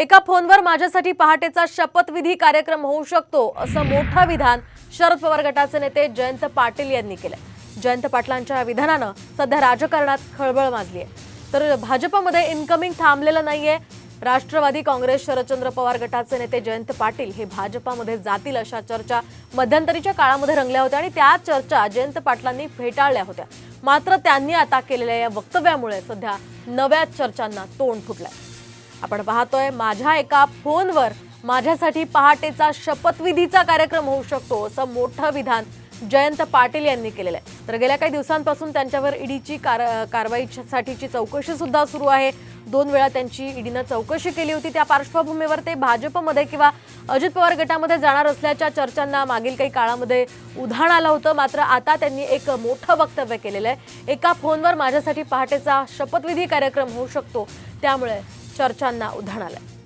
एका फोनवर माझ्यासाठी पहाटेचा शपथविधी कार्यक्रम होऊ शकतो असं मोठं विधान शरद पवार गटाचे नेते जयंत पाटील यांनी केलं जयंत पाटलांच्या या विधानानं सध्या राजकारणात खळबळ माजली आहे तर भाजपमध्ये इन्कमिंग थांबलेलं नाहीये. राष्ट्रवादी काँग्रेस शरदचंद्र पवार गटाचे नेते जयंत पाटील हे भाजपामध्ये जातील अशा चर्चा मध्यंतरीच्या काळामध्ये रंगल्या होत्या आणि त्या चर्चा जयंत पाटलांनी फेटाळल्या होत्या. मात्र त्यांनी आता केलेल्या या वक्तव्यामुळे सध्या नव्या चर्चांना तोंड फुटलंय. आपण पाहतोय माझ्या एका फोनवर माझ्यासाठी पहाटेचा शपथविधीचा कार्यक्रम होऊ शकतो असं मोठं विधान जयंत पाटील यांनी केलेलं आहे. तर गेल्या काही दिवसांपासून त्यांच्यावर ईडीची कार कारवाईसाठीची चौकशी सुद्धा सुरू आहे. दोन वेळा त्यांची ईडीनं चौकशी केली होती. त्या पार्श्वभूमीवर ते भाजपमध्ये किंवा अजित पवार गटामध्ये जाणार असल्याच्या चर्चांना मागील काही काळामध्ये उधाण आलं होतं. मात्र आता त्यांनी एक मोठं वक्तव्य केलेलं आहे. एका फोनवर माझ्यासाठी पहाटेचा शपथविधी कार्यक्रम होऊ शकतो. त्यामुळे चर्चांना उधाण आलं